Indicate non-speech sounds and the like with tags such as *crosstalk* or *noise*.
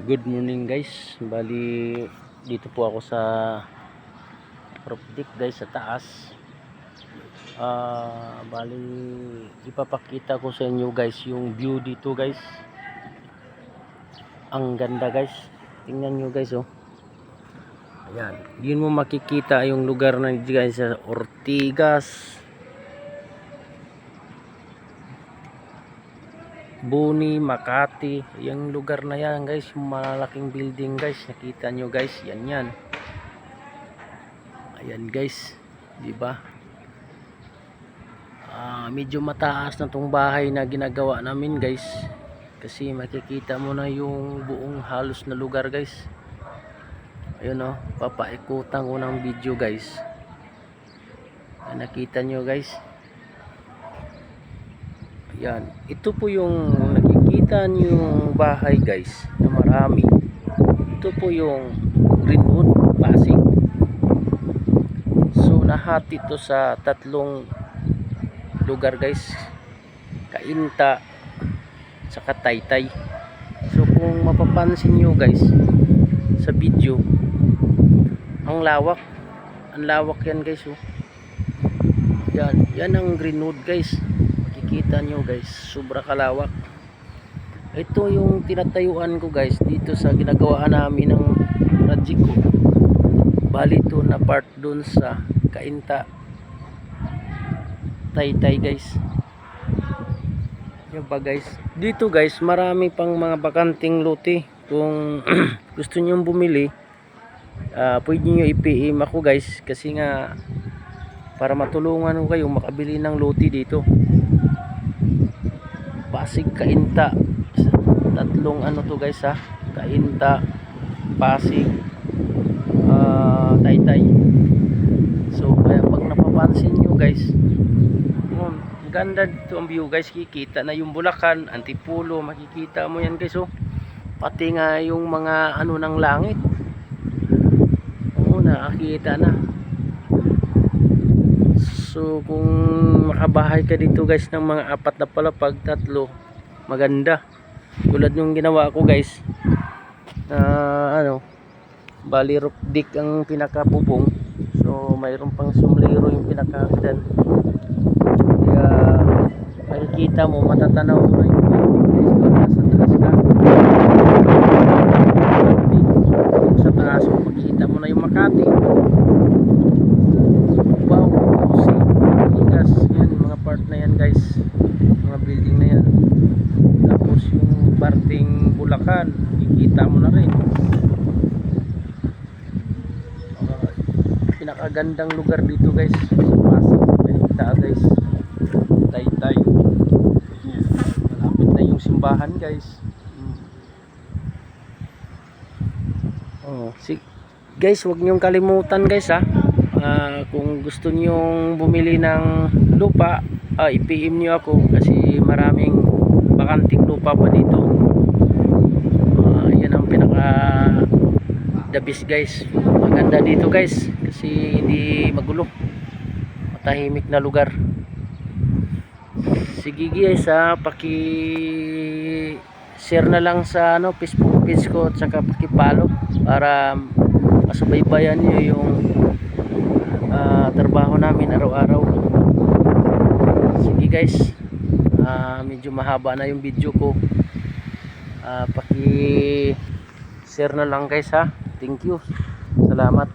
Good morning guys. Bali dito po ako sa roof guys sa taas. Ah, bali ipapakita ko sa inyo guys yung view dito guys. Ang ganda guys. Tingnan nyo guys oh. Ayan. Yun mo makikita yung lugar na guys sa Ortigas. Buni, Makati, yung lugar na yan guys, malalaking building guys, nakita nyo guys, yan yan. Ayan guys, di ba? Ah, medyo mataas na tong bahay na ginagawa namin guys. Kasi makikita mo na yung buong halos na lugar guys. Ayun oh, papaikutan ko ng video guys. Nakita nyo guys. Yan. Ito po yung nakikita niyong bahay guys na marami. Ito po yung Greenwood, Pasig. So nahati ito sa tatlong lugar guys. Kainta saka Taytay. So kung mapapansin niyo guys sa video ang lawak. Ang lawak yan guys oh. Yan, yan ang Greenwood guys makikita nyo guys. Sobra kalawak. Ito yung tinatayuan ko guys dito sa ginagawaan namin ng project ko. Bali ito na part dun sa kainta. Taytay guys. Yun pa guys? Dito guys marami pang mga bakanting lote. Kung *clears throat* gusto nyo bumili ah pwede nyo i-PM ako guys kasi nga para matulungan ko kayo makabili ng lote dito Pasig Kainta. Tatlong ano to guys ha? Kainta Pasig ah, Taytay. So kaya pag napapansin nyo guys yun, ganda dito ang view guys. Kikita na yung Bulacan Antipulo makikita mo yan guys oh. Pati nga yung mga ano ng langit. Oo nakakita na So kung makabahay ka dito guys ng mga apat na palapag, tatlo, maganda. Tulad yung ginawa ko guys. Na ano, bali roof deck ang pinakabubong. So mayroon pang sumlero yung pinakahagdan. Kaya makikita mo, matatanaw mo yung guys nasa taas ka. Sa taas mo, makikita mo na yung Makati. Wow, Jose, Igas, yan, yung mga part na yan guys. Mga building na yan. Tapos yung parting Bulacan, kikita mo na rin. Uh, pinakagandang lugar dito guys. Pasig, Benita guys. Taytay. Malapit na yung simbahan guys. Oh, si guys, wag niyong kalimutan guys ha. Ah, kung gusto niyong bumili ng lupa, ah, i-PM niyo ako kasi maraming bakanting lupa pa dito. Pinaka the best guys. Maganda dito guys kasi hindi magulo. Matahimik na lugar. Sige guys ha, paki share na lang sa ano Facebook page ko at saka paki-follow para masubaybayan niyo yung ah, trabaho namin araw-araw sige guys ah, medyo mahaba na yung video ko Ah, paki share na lang guys ha? Thank you. Salamat